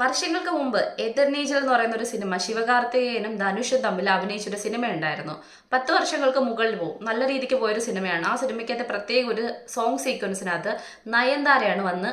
വർഷങ്ങൾക്ക് മുമ്പ് എതർനേജൽ എന്ന് പറയുന്ന ഒരു സിനിമ ശിവകാർത്തികേയനും ധനുഷും തമ്മിൽ അഭിനയിച്ചൊരു സിനിമ ഉണ്ടായിരുന്നു പത്ത് വർഷങ്ങൾക്ക് മുകളിൽ പോകും നല്ല രീതിക്ക് പോയൊരു സിനിമയാണ്. ആ സിനിമയ്ക്കകത്ത് പ്രത്യേക ഒരു സോങ് സീക്വൻസിനകത്ത് നയൻതാരയാണ് വന്ന്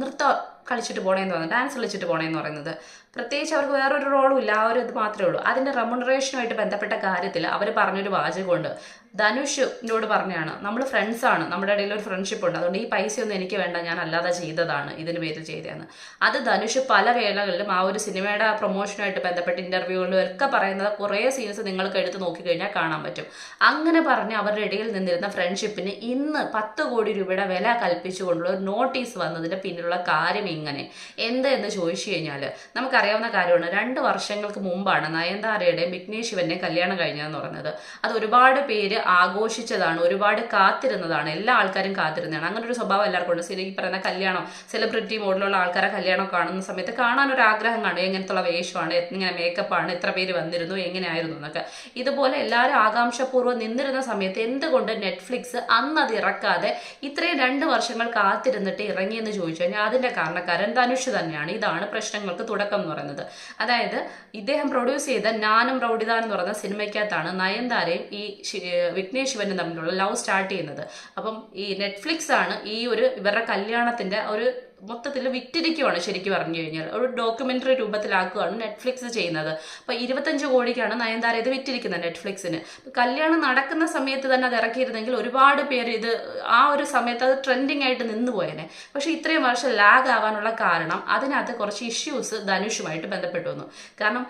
നൃത്ത നൃത്തം കളിച്ചിട്ട് പോണേന്ന് പറയുന്നത് ഡാൻസ് കളിച്ചിട്ട് പോണേന്ന് പറയുന്നത്. പ്രത്യേകിച്ച് അവർക്ക് വേറൊരു റോളും ഇല്ല ആ ഒരു ഇത് മാത്രമേ ഉള്ളൂ. അതിന്റെ റെമുണറേഷനുമായിട്ട് ബന്ധപ്പെട്ട കാര്യത്തിൽ അവർ പറഞ്ഞൊരു വാചകമുണ്ട്. ധനുഷിനോട് പറഞ്ഞാണ് നമ്മൾ ഫ്രണ്ട്സാണ് നമ്മുടെ ഇടയിൽ ഒരു ഫ്രണ്ട്ഷിപ്പ് ഉണ്ട്. അതുകൊണ്ട് ഈ പൈസയൊന്നും എനിക്ക് വേണ്ട. ഞാൻ അല്ലാതെ ചെയ്തതാണ് ഇതിന് പേരിൽ ചെയ്തതെന്ന്. അത് ധനുഷ് പല വേളകളിലും ആ ഒരു സിനിമയുടെ പ്രൊമോഷനുമായിട്ട് ബന്ധപ്പെട്ട് ഇന്റർവ്യൂകളിലും ഒക്കെ പറയുന്നത് കുറേ സീൻസ് നിങ്ങൾക്ക് എടുത്ത് നോക്കിക്കഴിഞ്ഞാൽ കാണാൻ പറ്റും. അങ്ങനെ പറഞ്ഞ് അവരുടെ ഇടയിൽ നിന്നിരുന്ന ഫ്രണ്ട്ഷിപ്പിന് ഇന്ന് പത്ത് കോടി രൂപയുടെ വില കൽപ്പിച്ചുകൊണ്ടുള്ള ഒരു നോട്ടീസ് വന്നതിന്റെ പിന്നിലുള്ള കാര്യം ഇങ്ങനെ. എന്ത് എന്ന് ചോദിച്ചു കഴിഞ്ഞാൽ നമുക്കറിയാവുന്ന കാര്യമാണ് രണ്ട് വർഷങ്ങൾക്ക് മുമ്പാണ് നയൻതാരയുടെയും വിഘ്നേഷ് ശിവന്റെ കല്യാണം കഴിഞ്ഞതെന്ന് പറഞ്ഞത്. അത് ഒരുപാട് പേര് ആഘോഷിച്ചതാണ് ഒരുപാട് കാത്തിരുന്നതാണ് എല്ലാ ആൾക്കാരും കാത്തിരുന്നതാണ്. അങ്ങനെ ഒരു സ്വഭാവം എല്ലാവർക്കും ഉണ്ട്. ശരി പറയുന്ന കല്യാണം സെലിബ്രിറ്റി മോഡിലുള്ള ആൾക്കാരെ കല്യാണം കാണുന്ന സമയത്ത് കാണാൻ ഒരു ആഗ്രഹം കാണും. എങ്ങനത്തുള്ള വേഷമാണ് ഇങ്ങനെ മേക്കപ്പാണ് എത്ര പേര് വന്നിരുന്നു എങ്ങനെയായിരുന്നു എന്നൊക്കെ. ഇതുപോലെ എല്ലാവരും ആകാംക്ഷപൂർവം നിന്നിരുന്ന സമയത്ത് എന്തുകൊണ്ട് നെറ്റ്ഫ്ലിക്സ് അന്ന് അത് ഇറക്കാതെ ഇത്രയും രണ്ട് വർഷങ്ങൾ കാത്തിരുന്നിട്ട് ഇറങ്ങിയെന്ന് ചോദിച്ചു കഴിഞ്ഞാൽ അതിന്റെ കാരണക്കാരൻ ധനുഷ് തന്നെയാണ്. ഇതാണ് പ്രശ്നങ്ങൾക്ക് തുടക്കം എന്ന് പറയുന്നത്. അതായത് ഇദ്ദേഹം പ്രൊഡ്യൂസ് ചെയ്ത ഞാനും റൗഡിതാൻ എന്ന് പറയുന്ന സിനിമയ്ക്കകത്താണ് നയൻതാരയും ഈ വിഘ്നേഷ് ശിവനും തമ്മിലുള്ള ലവ് സ്റ്റാർട്ട് ചെയ്യുന്നത്. അപ്പം ഈ നെറ്റ്ഫ്ലിക്സ് ആണ് ഈ ഒരു ഇവരുടെ കല്യാണത്തിന്റെ ഒരു മൊത്തത്തിൽ വിറ്റിരിക്കുവാണ് ശരിക്കും പറഞ്ഞു കഴിഞ്ഞാൽ ഒരു ഡോക്യുമെന്ററി രൂപത്തിലാക്കുകയാണ് നെറ്റ്ഫ്ലിക്സ് ചെയ്യുന്നത്. അപ്പോൾ ഇരുപത്തഞ്ച് കോടിക്കാണ് നയൻതാര ഇത് വിറ്റിരിക്കുന്നത് നെറ്റ്ഫ്ലിക്സിന് കല്യാണം നടക്കുന്ന സമയത്ത് തന്നെ അത് ഇറക്കിയിരുന്നെങ്കിൽ ഒരുപാട് പേര് ഇത് ആ ഒരു സമയത്ത് അത് ട്രെൻഡിങ് ആയിട്ട് നിന്ന് പോയേനെ. പക്ഷേ ഇത്രയും വർഷം ലാഗ് ആവാനുള്ള കാരണം അതിനകത്ത് കുറച്ച് ഇഷ്യൂസ് ധനുഷുമായിട്ട് ബന്ധപ്പെട്ടു വന്നു. കാരണം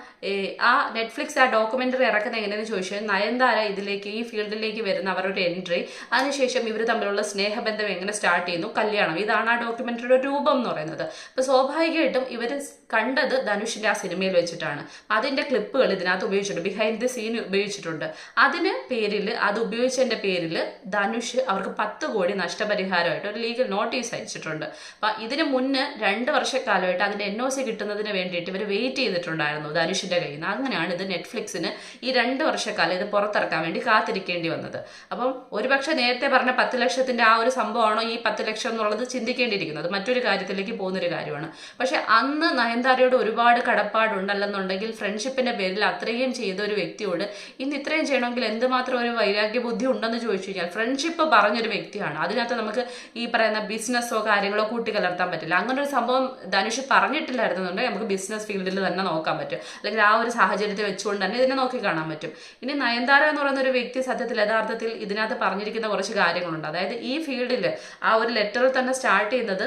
ആ നെറ്റ്ഫ്ലിക്സ് ആ ഡോക്യുമെന്ററി ഇറക്കുന്ന എങ്ങനെയെന്ന് ചോദിച്ചാൽ നയൻതാര ഇതിലേക്ക് ഈ ഫീൽഡിലേക്ക് വരുന്ന അവരുടെ എൻട്രി അതിനുശേഷം ഇവർ തമ്മിലുള്ള സ്നേഹബന്ധം എങ്ങനെ സ്റ്റാർട്ട് ചെയ്യുന്നു കല്യാണം. ഇതാണ് ആ ഡോക്യുമെന്ററിയുടെ രൂപം എന്ന് പറയുന്നത്. അപ്പൊ സ്വാഭാവികമായിട്ടും ഇവർ കണ്ടത് ധനുഷിന്റെ ആ സിനിമയിൽ വെച്ചിട്ടാണ്. അതിന്റെ ക്ലിപ്പുകൾ ഇതിനകത്ത് ഉപയോഗിച്ചിട്ടുണ്ട്. ബിഹൈൻഡ് ദി സീൻ ഉപയോഗിച്ചിട്ടുണ്ട്. അതിന് പേരിൽ അത് ഉപയോഗിച്ചതിന്റെ പേരിൽ ധനുഷ് അവർക്ക് പത്ത് കോടി നഷ്ടപരിഹാരമായിട്ട് ഒരു ലീഗൽ നോട്ടീസ് അയച്ചിട്ടുണ്ട്. അപ്പൊ ഇതിന് മുന്നേ രണ്ട് വർഷക്കാലമായിട്ട് അതിന്റെ എൻ ഒ സി കിട്ടുന്നതിന് വേണ്ടിയിട്ട് ഇവർ വെയിറ്റ് ചെയ്തിട്ടുണ്ടായിരുന്നു ധനുഷിന്റെ കയ്യിൽ നിന്ന്. അങ്ങനെയാണ് ഇത് നെറ്റ്ഫ്ലിക്സിന് ഈ രണ്ട് വർഷക്കാലം ഇത് പുറത്തിറക്കാൻ വേണ്ടി കാത്തിരിക്കേണ്ടി വന്നത്. അപ്പം ഒരുപക്ഷെ നേരത്തെ പറഞ്ഞ പത്ത് ലക്ഷത്തിന്റെ ആ ഒരു സംഭവമാണോ ഈ പത്ത് ലക്ഷം എന്നുള്ളത് ചിന്തിക്കേണ്ടിയിരിക്കുന്നത്. മറ്റൊരു കാര്യത്തിലേക്ക് പോകുന്നൊരു കാര്യമാണ്. പക്ഷെ അന്ന് നയൻതാരയോട് ഒരുപാട് കടപ്പാടുണ്ടല്ലെന്നുണ്ടെങ്കിൽ ഫ്രണ്ട്ഷിപ്പിന്റെ പേരിൽ അത്രയും ചെയ്ത ഒരു വ്യക്തിയോട് ഇന്ന് ഇത്രയും ചെയ്യണമെങ്കിൽ എന്തുമാത്രം ഒരു വൈരാഗ്യ ബുദ്ധി ഉണ്ടെന്ന് ചോദിച്ചു കഴിഞ്ഞാൽ ഫ്രണ്ട്ഷിപ്പ് പറഞ്ഞൊരു വ്യക്തിയാണ്. അതിനകത്ത് നമുക്ക് ഈ പറയുന്ന ബിസിനസ്സോ കാര്യങ്ങളോ കൂട്ടി കലർത്താൻ പറ്റില്ല. അങ്ങനെ ഒരു സംഭവം ധനുഷ് പറഞ്ഞിട്ടില്ലായിരുന്നുണ്ടെങ്കിൽ നമുക്ക് ബിസിനസ് ഫീൽഡിൽ തന്നെ നോക്കാൻ പറ്റും. അല്ലെങ്കിൽ ആ ഒരു സാഹചര്യത്തെ വെച്ചുകൊണ്ട് തന്നെ ഇതിനെ നോക്കി കാണാൻ പറ്റും. ഇനി നയൻതാര എന്ന് പറയുന്ന ഒരു വ്യക്തി സത്യത്തിൽ യഥാർത്ഥത്തിൽ ഇതിനകത്ത് പറഞ്ഞിരിക്കുന്ന കുറച്ച് കാര്യങ്ങളുണ്ട്. അതായത് ഈ ഫീൽഡിൽ ആ ഒരു ലെറ്ററിൽ തന്നെ സ്റ്റാർട്ട് ചെയ്യുന്നത്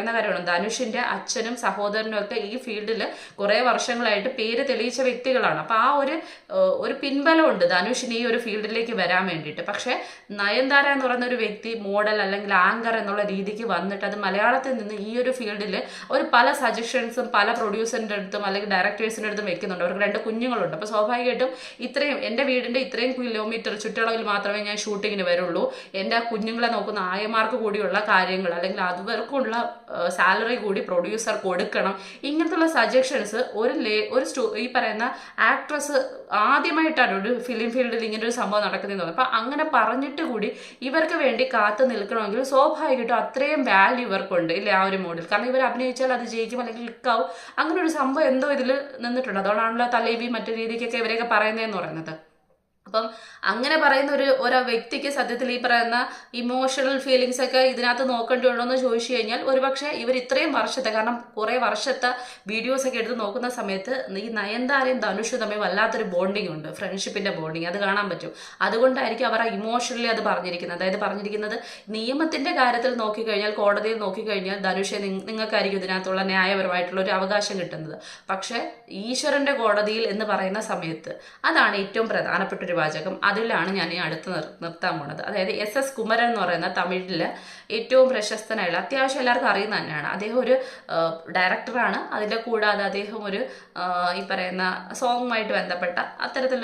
നമുക്കറിയാവുന്ന കാര്യമാണ്. ധനുഷിന്റെ അച്ഛനും സഹോദരനും ഒക്കെ ഈ ഫീൽഡിൽ കുറെ വർഷങ്ങളായിട്ട് പേര് തെളിയിച്ച വ്യക്തികളാണ്. അപ്പൊ ആ ഒരു ഒരു പിൻബലമുണ്ട് ധനുഷിന് ഈ ഒരു ഫീൽഡിലേക്ക് വരാൻ വേണ്ടിയിട്ട്. പക്ഷെ നയൻതാര എന്ന് പറയുന്ന ഒരു വ്യക്തി മോഡൽ അല്ലെങ്കിൽ ആങ്കർ എന്നുള്ള രീതിക്ക് വന്നിട്ട് അത് മലയാളത്തിൽ നിന്ന് ഈ ഒരു ഫീൽഡിൽ ഒരു പല സജഷൻസും പല പ്രൊഡ്യൂസറിന്റെ അടുത്തും അല്ലെങ്കിൽ ഡയറക്ടേഴ്സിന്റെ അടുത്തും വെക്കുന്നുണ്ട്. അവർക്ക് രണ്ട് കുഞ്ഞുങ്ങളുണ്ട്. അപ്പോൾ സ്വാഭാവികമായിട്ടും ഇത്രയും എന്റെ വീടിന്റെ ഇത്രയും കിലോമീറ്റർ ചുറ്റളവിൽ മാത്രമേ ഞാൻ ഷൂട്ടിങ്ങിന് വരുള്ളൂ. എന്റെ ആ കുഞ്ഞുങ്ങളെ നോക്കുന്ന ആയമാർക്ക് കൂടിയുള്ള കാര്യങ്ങൾ അല്ലെങ്കിൽ അതുവർക്കുള്ള സാലറി കൂടി പ്രൊഡ്യൂസർ കൊടുക്കണം. ഇങ്ങനത്തുള്ള സജഷൻസ് ഒരു ലേ ഒരു സ്റ്റോ ഈ പറയുന്ന ആക്ട്രസ് ആദ്യമായിട്ടാണ് ഒരു ഫിലിം ഫീൽഡിൽ ഇങ്ങനെ ഒരു സംഭവം നടക്കുന്നതെന്ന് തോന്നുന്നത് അപ്പം അങ്ങനെ പറഞ്ഞിട്ട് കൂടി ഇവർക്ക് വേണ്ടി കാത്തു നിൽക്കണമെങ്കിൽ സ്വാഭാവികമായിട്ടും അത്രയും വാല്യൂ ഇവർക്കുണ്ട് ഇല്ലേ ആ ഒരു മോഡിൽ കാരണം ഇവർ അഭിനയിച്ചാൽ അത് ജയിക്കും അല്ലെങ്കിൽ ക്ലിക്കാവും അങ്ങനെ ഒരു സംഭവം എന്തോ ഇതിൽ നിന്നിട്ടുണ്ട്. അതുകൊണ്ടാണല്ലോ തലേവി മറ്റു രീതിക്കൊക്കെ ഇവരെയൊക്കെ പറയുന്നതെന്ന് പറയുന്നത്. അപ്പം അങ്ങനെ പറയുന്ന ഒരു ഓരോ വ്യക്തിക്ക് സത്യത്തിൽ ഈ പറയുന്ന ഇമോഷണൽ ഫീലിങ്സ് ഒക്കെ ഇതിനകത്ത് നോക്കേണ്ടി ഉണ്ടോ എന്ന് ചോദിച്ചു കഴിഞ്ഞാൽ ഒരുപക്ഷെ ഇവർ ഇത്രയും വർഷത്തെ കാരണം കുറേ വർഷത്തെ വീഡിയോസ് ഒക്കെ എടുത്ത് നോക്കുന്ന സമയത്ത് ഈ നയന്താരയും ധനുഷും തമ്മിൽ വല്ലാത്തൊരു ബോണ്ടിങ് ഉണ്ട്. ഫ്രണ്ട്ഷിപ്പിന്റെ ബോണ്ടിങ് അത് കാണാൻ പറ്റും. അതുകൊണ്ടായിരിക്കും അവർ ഇമോഷണലി അത് പറഞ്ഞിരിക്കുന്നത്. അതായത് പറഞ്ഞിരിക്കുന്നത് നിയമത്തിന്റെ കാര്യത്തിൽ നോക്കിക്കഴിഞ്ഞാൽ കോടതിയിൽ നോക്കിക്കഴിഞ്ഞാൽ ധനുഷെ നിങ്ങ- നിങ്ങൾക്കായിരിക്കും ഇതിനകത്തുള്ള ന്യായപരമായിട്ടുള്ള ഒരു അവകാശം കിട്ടുന്നത്. പക്ഷേ ഈശ്വരന്റെ കോടതിയിൽ എന്ന് പറയുന്ന സമയത്ത് അതാണ് ഏറ്റവും പ്രധാനപ്പെട്ട ഒരു വാചകം അതിലാണ് ഞാൻ ഈ അടുത്ത് നിർത്താൻ പോണത്. അതായത് എസ് എസ് കുമരൻ എന്ന് പറയുന്ന തമിഴിലെ ഏറ്റവും പ്രശസ്തനായുള്ള അത്യാവശ്യം എല്ലാവർക്കും അറിയുന്ന തന്നെയാണ്. അദ്ദേഹം ഒരു ഡയറക്ടറാണ്. അതിന്റെ കൂടാതെ അദ്ദേഹം ഒരു ഈ പറയുന്ന സോങ്ങുമായിട്ട് ബന്ധപ്പെട്ട അത്തരത്തിൽ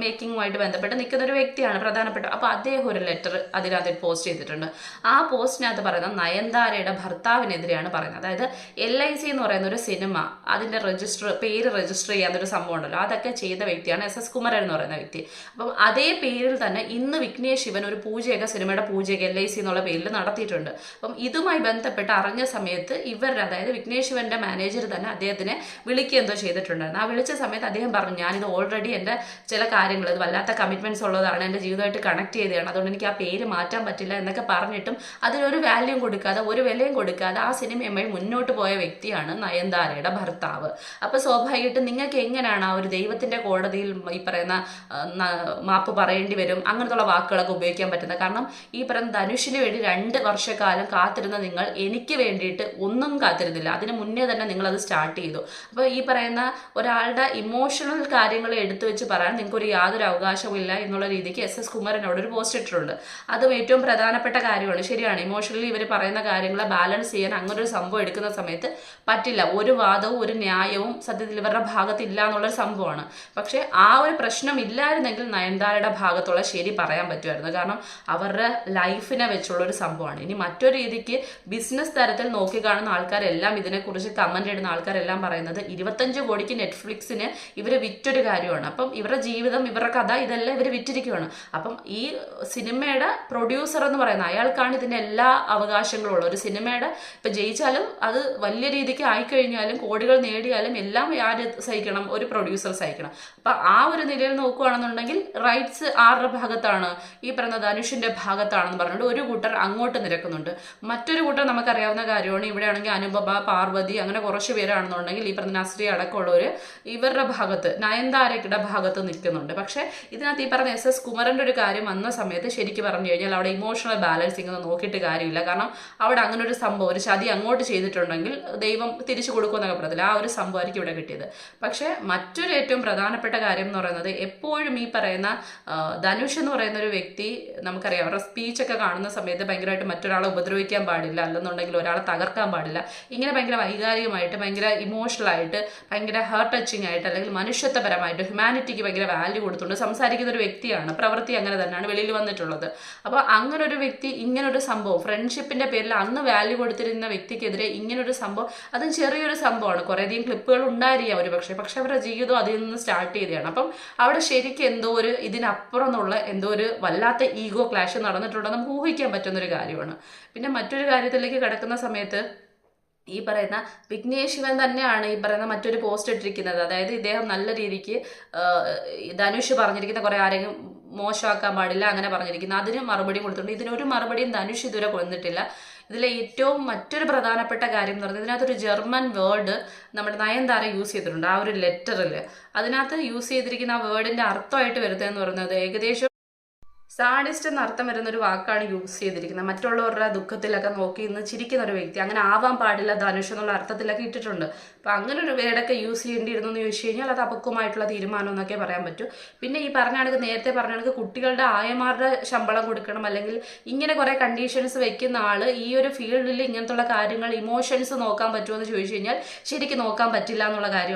മേക്കിങ്ങുമായിട്ട് ബന്ധപ്പെട്ട് നിൽക്കുന്ന ഒരു വ്യക്തിയാണ് പ്രധാനപ്പെട്ട. അപ്പോൾ അദ്ദേഹം ഒരു ലെറ്റർ അതിനകത്ത് പോസ്റ്റ് ചെയ്തിട്ടുണ്ട്. ആ പോസ്റ്റിനകത്ത് പറയുന്ന നയൻതാരയുടെ ഭർത്താവിനെതിരെയാണ് പറയുന്നത്. അതായത് എൽ ഐ സി എന്ന് പറയുന്ന ഒരു സിനിമ അതിന്റെ രജിസ്റ്റർ പേര് രജിസ്റ്റർ ചെയ്യാത്തൊരു സംഭവം ഉണ്ടല്ലോ. അതൊക്കെ ചെയ്ത വ്യക്തിയാണ് എസ് എസ് കുമരൻ എന്ന് പറയുന്ന വ്യക്തി. അപ്പം അതേ പേരിൽ തന്നെ ഇന്ന് വിഘ്നേഷ് ശിവൻ ഒരു പൂജയൊക്കെ സിനിമയുടെ പൂജയൊക്കെ എൽ ഐ സി എന്നുള്ള പേരിൽ നടത്തിയിട്ടുണ്ട്. അപ്പം ഇതുമായി ബന്ധപ്പെട്ട് അറിഞ്ഞ സമയത്ത് ഇവരുടെ അതായത് വിഘ്നേഷ് ശിവന്റെ മാനേജർ തന്നെ അദ്ദേഹത്തിനെ വിളിക്കുക എന്തോ ചെയ്തിട്ടുണ്ടായിരുന്നു. ആ വിളിച്ച സമയത്ത് അദ്ദേഹം പറഞ്ഞു ഞാനിത് ഓൾറെഡി എന്റെ ചില കാര്യങ്ങൾ ഇത് വല്ലാത്ത കമ്മിറ്റ്മെന്റ്സ് ഉള്ളതാണ് എന്റെ ജീവിതമായിട്ട് കണക്ട് ചെയ്തതാണ്. അതുകൊണ്ട് എനിക്ക് ആ പേര് മാറ്റാൻ പറ്റില്ല എന്നൊക്കെ പറഞ്ഞിട്ടും അതിനൊരു വാല്യൂ കൊടുക്കാതെ ഒരു വിലയും കൊടുക്കാതെ ആ സിനിമയുമായി മുന്നോട്ട് പോയ വ്യക്തിയാണ് നയൻതാരയുടെ ഭർത്താവ്. അപ്പോൾ സ്വാഭാവികമായിട്ടും നിങ്ങൾക്ക് എങ്ങനെയാണ് ആ ഒരു ദൈവത്തിന്റെ കോടതിയിൽ ഈ പറയുന്ന മാപ്പ് പറയേണ്ടി വരും. അങ്ങനത്തുള്ള വാക്കുകളൊക്കെ ഉപയോഗിക്കാൻ പറ്റുന്നത്. കാരണം ഈ പറയുന്ന ധനുഷിന് വേണ്ടി രണ്ട് വർഷക്കാലം കാത്തിരുന്ന നിങ്ങൾ എനിക്ക് വേണ്ടിയിട്ട് ഒന്നും കാത്തിരുന്നില്ല. അതിന് മുന്നേ തന്നെ നിങ്ങൾ അത് സ്റ്റാർട്ട് ചെയ്തു. അപ്പോൾ ഈ പറയുന്ന ഒരാളുടെ ഇമോഷണൽ കാര്യങ്ങൾ എടുത്തു വെച്ച് പറയാൻ നിങ്ങൾക്കൊരു യാതൊരു അവകാശവും ഇല്ല എന്നുള്ള രീതിക്ക് എസ് എസ് കുമാരൻ അവിടെ ഒരു പോസ്റ്റ് ഇട്ടിട്ടുണ്ട്. അതും ഏറ്റവും പ്രധാനപ്പെട്ട കാര്യമാണ്. ശരിയാണ് ഇമോഷണലി ഇവർ പറയുന്ന കാര്യങ്ങളെ ബാലൻസ് ചെയ്യാൻ അങ്ങനെ ഒരു സംഭവം എടുക്കുന്ന സമയത്ത് പറ്റില്ല. ഒരു വാദവും ഒരു ന്യായവും സത്യത്തിൽ ഇവരുടെ ഭാഗത്തില്ല എന്നുള്ളൊരു സംഭവമാണ്. പക്ഷേ ആ ഒരു പ്രശ്നം ഇല്ലായിരുന്നെങ്കിൽ നയൻതാരയുടെ ഭാഗത്തുള്ള ശരി പറയാൻ പറ്റുമായിരുന്നു. കാരണം അവരുടെ ലൈഫിനെ വെച്ചുള്ള ഒരു സംഭവമാണ്. ഇനി മറ്റൊരു രീതിക്ക് ബിസിനസ് തരത്തിൽ നോക്കിക്കാണുന്ന ആൾക്കാരെല്ലാം ഇതിനെക്കുറിച്ച് കമന്റ് ഇടുന്ന ആൾക്കാരെല്ലാം പറയുന്നത് ഇരുപത്തഞ്ച് കോടിക്ക് നെറ്റ്ഫ്ലിക്സിന് ഇവർ വിറ്റൊരു കാര്യമാണ്. അപ്പം ഇവരുടെ ജീവിതം ഇവരുടെ കഥ ഇതെല്ലാം ഇവർ വിറ്റിരിക്കുകയാണ് അപ്പം ഈ സിനിമയുടെ പ്രൊഡ്യൂസർ എന്ന് പറയുന്ന അയാൾക്കാണ് ഇതിന്റെ എല്ലാ അവകാശങ്ങളും ഉള്ളത് ഒരു സിനിമയുടെ ഇപ്പം ജയിച്ചാലും അത് വലിയ രീതിക്ക് ആയിക്കഴിഞ്ഞാലും കോടികൾ നേടിയാലും എല്ലാം ആര് സഹിക്കണം? ഒരു പ്രൊഡ്യൂസർ സഹിക്കണം. അപ്പം ആ ഒരു നിലയിൽ നോക്കുകയാണെന്നുണ്ടെങ്കിൽ റൈറ്റ്സ് ആരുടെ ഭാഗത്താണ്? ഈ പറയുന്ന ധനുഷിന്റെ ഭാഗത്താണെന്ന് പറഞ്ഞിട്ട് ഒരു കൂട്ടർ അങ്ങോട്ട് നിരക്കുന്നുണ്ട്. മറ്റൊരു കൂട്ടർ നമുക്കറിയാവുന്ന കാര്യമാണ് ഇവിടെ ആണെങ്കിൽ അനുപമ പാർവതി അങ്ങനെ കുറച്ച് പേരാണെന്നുണ്ടെങ്കിൽ ഈ പറഞ്ഞ നസ്രി അടക്കമുള്ളവർ ഇവരുടെ ഭാഗത്ത് നയൻതാരയുടെ ഭാഗത്ത് നിൽക്കുന്നുണ്ട്. പക്ഷേ ഇതിനകത്ത് ഈ പറഞ്ഞ എസ് എസ് കുമരന്റെ ഒരു കാര്യം വന്ന സമയത്ത് ശരിക്കും പറഞ്ഞു കഴിഞ്ഞാൽ അവിടെ ഇമോഷണൽ ബാലൻസിങ് ഒന്നും നോക്കിയിട്ട് കാര്യമില്ല. കാരണം അവിടെ അങ്ങനെ ഒരു സംഭവം ഒരു ചതി അങ്ങോട്ട് ചെയ്തിട്ടുണ്ടെങ്കിൽ ദൈവം തിരിച്ചു കൊടുക്കുമെന്നൊക്കെ പറയത്തില്ല ആ ഒരു സംഭവമായിരിക്കും ഇവിടെ കിട്ടിയത്. പക്ഷേ മറ്റൊരു ഏറ്റവും പ്രധാനപ്പെട്ട കാര്യം എന്ന് പറയുന്നത് എപ്പോഴും ഈ പറയുന്ന ധനുഷ് എന്ന് പറയുന്ന ഒരു വ്യക്തി നമുക്കറിയാം അവരുടെ സ്പീച്ചൊക്കെ കാണുന്ന സമയത്ത് ഭയങ്കരമായിട്ട് മറ്റൊരാളെ ഉപദ്രവിക്കാൻ പാടില്ല. അല്ലെന്നുണ്ടെങ്കിൽ ഒരാളെ തകർക്കാൻ പാടില്ല. ഇങ്ങനെ ഭയങ്കര വൈകാരികമായിട്ട് ഭയങ്കര ഇമോഷണൽ ആയിട്ട് ഭയങ്കര ഹേർട്ട് ടച്ചിങ് ആയിട്ട് അല്ലെങ്കിൽ മനുഷ്യത്വപരമായിട്ട് ഹ്യൂമാനിറ്റിക്ക് ഭയങ്കര വാല്യൂ കൊടുത്തുകൊണ്ട് സംസാരിക്കുന്ന ഒരു വ്യക്തിയാണ്. പ്രവൃത്തി അങ്ങനെ തന്നെയാണ് വെളിയിൽ വന്നിട്ടുള്ളത്. അപ്പോൾ അങ്ങനെ ഒരു വ്യക്തി ഇങ്ങനൊരു സംഭവം ഫ്രണ്ട്ഷിപ്പിന്റെ പേരിൽ അന്ന് വാല്യൂ കൊടുത്തിരുന്ന വ്യക്തിക്കെതിരെ ഇങ്ങനൊരു സംഭവം അതും ചെറിയൊരു സംഭവമാണ്. കുറേയധികം ക്ലിപ്പുകൾ ഉണ്ടായിരിക്കാം ഒരു പക്ഷേ പക്ഷെ അവരുടെ ജീവിതം അതിൽ നിന്ന് സ്റ്റാർട്ട് ചെയ്തതാണ്. അപ്പം അവിടെ ശരിക്കും എന്തോ ഒരു ഇതിനപ്പുറം എന്നുള്ള എന്തോ ഒരു വല്ലാത്ത ഈഗോ ക്ലാഷ് നടന്നിട്ടുണ്ടെന്ന് നമുക്ക് ഊഹിക്കാൻ പറ്റുന്ന ഒരു കാര്യമാണ്. പിന്നെ മറ്റൊരു കാര്യത്തിലേക്ക് കിടക്കുന്ന സമയത്ത് ഈ പറയുന്ന വിഘ്നേഷ് ശിവൻ തന്നെയാണ് ഈ പറയുന്ന മറ്റൊരു പോസ്റ്റ് ഇട്ടിരിക്കുന്നത്. അതായത് ഇദ്ദേഹം നല്ല രീതിക്ക് ധനുഷ് പറഞ്ഞിരിക്കുന്ന കുറെ ആരെങ്കിലും മോശമാക്കാൻ പാടില്ല അങ്ങനെ പറഞ്ഞിരിക്കുന്നു. അതിന് മറുപടി കൊടുത്തിട്ടുണ്ട്. ഇതിനൊരു മറുപടിയും ധനുഷ് ഇതുവരെ കൊന്നിട്ടില്ല ഇതിലെ ഏറ്റവും മറ്റൊരു പ്രധാനപ്പെട്ട കാര്യം എന്ന് പറയുന്നത് ഇതിനകത്തൊരു ജർമ്മൻ വേർഡ് നമ്മുടെ നയൻതാര യൂസ് ചെയ്തിട്ടുണ്ട്. ആ ഒരു ലെറ്ററിൽ അതിനകത്ത് യൂസ് ചെയ്തിരിക്കുന്ന ആ വേർഡിന്റെ അർത്ഥമായിട്ട് വരുന്നതെന്ന് പറയുന്നത് ഏകദേശം സാഡിസ്റ്റ് എന്നർത്ഥം വരുന്ന ഒരു വാക്കാണ് യൂസ് ചെയ്തിരിക്കുന്നത്. മറ്റുള്ളവരുടെ ദുഃഖത്തിലൊക്കെ നോക്കി ഇന്ന് ചിരിക്കുന്ന ഒരു വ്യക്തി അങ്ങനെ ആവാൻ പാടില്ല ധനുഷ് എന്നുള്ള അർത്ഥത്തിലൊക്കെ ഇട്ടിട്ടുണ്ട്. അപ്പൊ അങ്ങനെ ഒരു വേർഡൊക്കെ യൂസ് ചെയ്യേണ്ടിയിരുന്നു എന്ന് ചോദിച്ചു കഴിഞ്ഞാൽ അത് അപക്വമായിട്ടുള്ള തീരുമാനം എന്നൊക്കെ പറയാൻ പറ്റും. പിന്നെ ഈ പറഞ്ഞ കണക്ക് നേരത്തെ പറഞ്ഞ കണക്ക് കുട്ടികളുടെ ആയമാരുടെ ശമ്പളം കൊടുക്കണം അല്ലെങ്കിൽ ഇങ്ങനെ കുറേ കണ്ടീഷൻസ് വെക്കുന്ന ആൾ ഈ ഒരു ഫീൽഡിൽ ഇങ്ങനത്തുള്ള കാര്യങ്ങൾ ഇമോഷൻസ് നോക്കാൻ പറ്റുമോ എന്ന് ചോദിച്ചു കഴിഞ്ഞാൽ ശരിക്കും നോക്കാൻ പറ്റില്ല എന്നുള്ള കാര്യം